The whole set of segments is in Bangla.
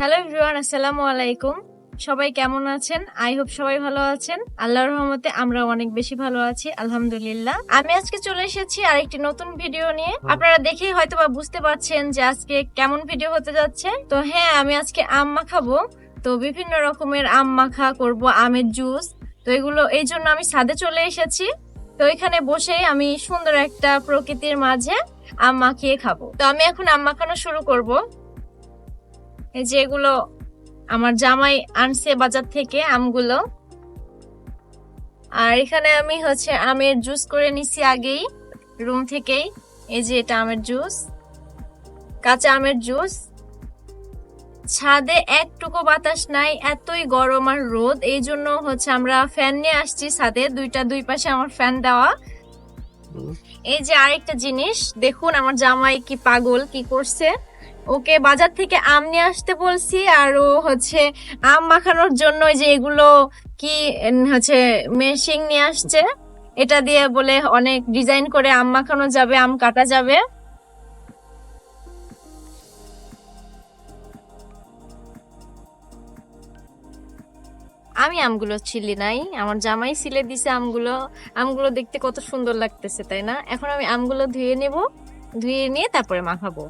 হ্যালো এভরিওয়ান আসসালামু আলাইকুম। সবাই কেমন আছেন? আই হোপ সবাই ভালো আছেন। আল্লাহর রহমতে আমরা অনেক বেশি ভালো আছি আলহামদুলিল্লাহ। আমি আজকে চলে এসেছি আরেকটি নতুন ভিডিও নিয়ে। আপনারা দেখেই হয়তো বা বুঝতে পারছেন যে আজকে কেমন ভিডিও হতে যাচ্ছে। তো হ্যাঁ আমি আজকে আম মাখাবো। তো বিভিন্ন রকমের আম মাখা করব আমের জুস। তো এগুলো এই জন্য আমি ছাদে চলে এসেছি। তো এখানে বসেই আমি সুন্দর একটা প্রকৃতির মাঝে আম মাখিয়ে খাব। তো আমি এখন আম মাখানো শুরু করব। এই যে এগুলো আমার জামাই আনছে বাজার থেকে আমগুলো। আর এখানে আমি হচ্ছে আমের জুস করে নিছি আগেই রুম থেকেই। এই যে এটা আমের জুস কাঁচা আমের জুস। ছাদে একটুকু বাতাস নাই এতই গরম আর রোদ। এই জন্য হচ্ছে আমরা ফ্যান নিয়ে আসছি ছাদে দুইটা দুই পাশে আমার ফ্যান দেওয়া। এই যে আরেকটা জিনিস দেখুন আমার জামাই কি পাগল কি করছে। ওকে বাজার থেকে আম নিয়ে আসতে বলছি, আর ও হচ্ছে আম মাখানোর জন্য যে এগুলো কি হচ্ছে মেশিন নিয়ে আসছে, এটা দিয়ে বলে অনেক ডিজাইন করে আম মাখানো যাবে, আম কাটা যাবে। আমি আমগুলো ছিলি নাই, আমার জামাই সিলে দিছে আমগুলো আমগুলো দেখতে কত সুন্দর লাগতেছে, তাই না? এখন আমি আমগুলো ধুয়ে নেব, ধুয়ে নিয়ে তারপরে মাখাবো।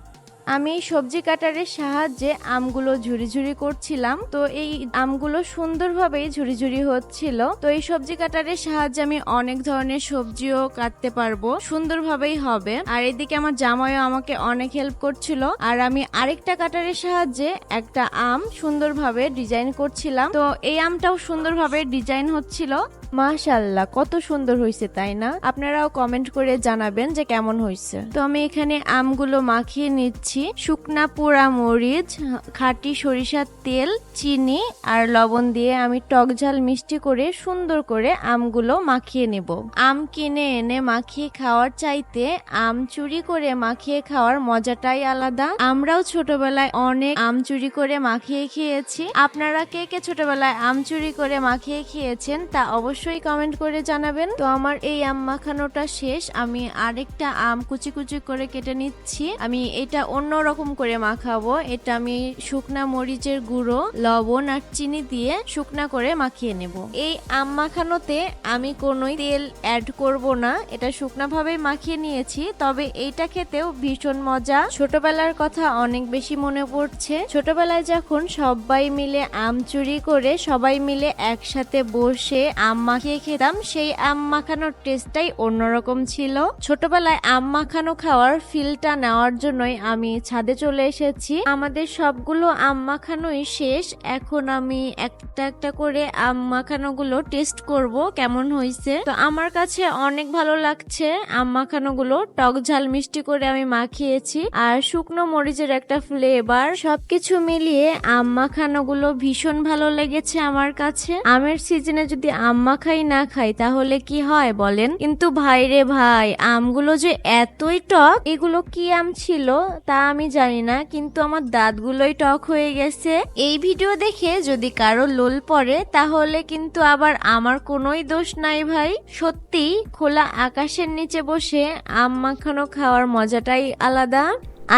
আমি সবজি কাটারের সাহায্যে আমগুলো ঝুরি ঝুরি করছিলাম। তো এই আমগুলো সুন্দরভাবেই ঝুরি ঝুরি হচ্ছিল। তো এই সবজি কাটারের সাহায্যে আমি অনেক ধরনের সবজিও কাটতে পারব। সুন্দরভাবেই হবে। আর এদিকে আমার জামাইও আমাকে অনেক হেল্প করছিল। আর আমি আরেকটা কাটারের সাহায্যে একটা আম সুন্দরভাবে ডিজাইন করছিলাম। তো এই আমটাও সুন্দরভাবে ডিজাইন হচ্ছিল। মাশাল্লাহ কত সুন্দর হয়েছে তাই না? আপনারাও কমেন্ট করে জানাবেন যে কেমন হয়েছে তো আমি এখানে আমগুলো মাখিয়ে নিচ্ছি। শুকনা পোড়া মরিচ, খাঁটি সরিষার তেল, চিনি আর লবণ দিয়ে আমি টক ঝাল মিষ্টি করে সুন্দর করে আমগুলো মাখিয়ে নেব। আম কিনে এনে মাখিয়ে খাওয়ার চাইতে আম চুরি করে মাখিয়ে খাওয়ার মজাটাই আলাদা। আমরাও ছোটবেলায় অনেক আম চুরি করে মাখিয়ে খেয়েছি। আপনারা কে কে ছোটবেলায় আম চুরি করে মাখিয়ে খেয়েছেন তা অবশ্যই কমেন্ট করে জানাবেন। তো আমার এই আম মাখানোটা শেষ। আমি আরেকটা আম কুচি কুচি করে কেটে নিচ্ছি। আমি এটা অন্য রকম করে মাখাবো। এটা আমি শুকনা মরিচের গুঁড়ো, লবণ আর চিনি দিয়ে শুকনা করে মাখিয়ে নেব। এই আম মাখানোতে আমি কোনোই তেল অ্যাড করব না। এটা শুকনা ভাবেই মাখিয়ে নিয়েছি। তবে এইটা খেতেও ভীষণ মজা। ছোটবেলার কথা অনেক বেশি মনে পড়ছে। ছোটবেলায় যখন সবাই মিলে আম চুরি করে সবাই মিলে একসাথে বসে আম মাখিয়ে খেতাম, সেই আম মাখানোর টেস্টটাই অন্যরকম ছিল। ছোটবেলায় আম মাখানো খাওয়ার ফিলটা নেওয়ার জন্যই আমি ছাদে চলে এসেছি। আমাদের সবগুলো আম মাখানোই শেষ। এখন আমি একটা একটা করে আম মাখানোগুলো টেস্ট করব, কেমন হয়েছে তো আমার কাছে অনেক ভালো লাগছে আম মাখানোগুলো টক ঝাল মিষ্টি করে আমি মাখিয়েছি। আর শুকনো মরিচের একটা ফ্লেভার সবকিছু মিলিয়ে আম মাখানোগুলো ভীষণ ভালো লেগেছে আমার কাছে। আমের সিজনে যদি আম মাখাই না খাই, তাহলে কি হয় বলেন? কিন্তু ভাই রে ভাই, আমগুলো যে এতই টক, এগুলো কি আম ছিল? তা আমি জানি না, কিন্তু আমার দাঁতগুলোই টক হয়ে গেছে। এই ভিডিও দেখে যদি কারও লোল পড়ে, তাহলে কিন্তু আবার আমার কোনোই দোষ নাই ভাই। সত্যি খোলা আকাশের নিচে বসে আম মাখানো খাওয়ার মজাটাই আলাদা।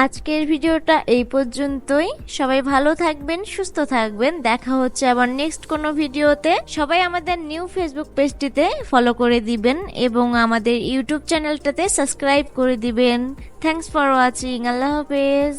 আজকের ভিডিওটা এই পর্যন্তই। সবাই ভালো থাকবেন, সুস্থ থাকবেন। দেখা হচ্ছে আবার নেক্সট কোনো ভিডিওতে। সবাই আমাদের নিউ ফেসবুক পেজটিতে ফলো করে দিবেন এবং আমাদের ইউটিউব চ্যানেলটাতে সাবস্ক্রাইব করে দিবেন। থ্যাংকস ফর ওয়াচিং আল্লাহ হাফেজ।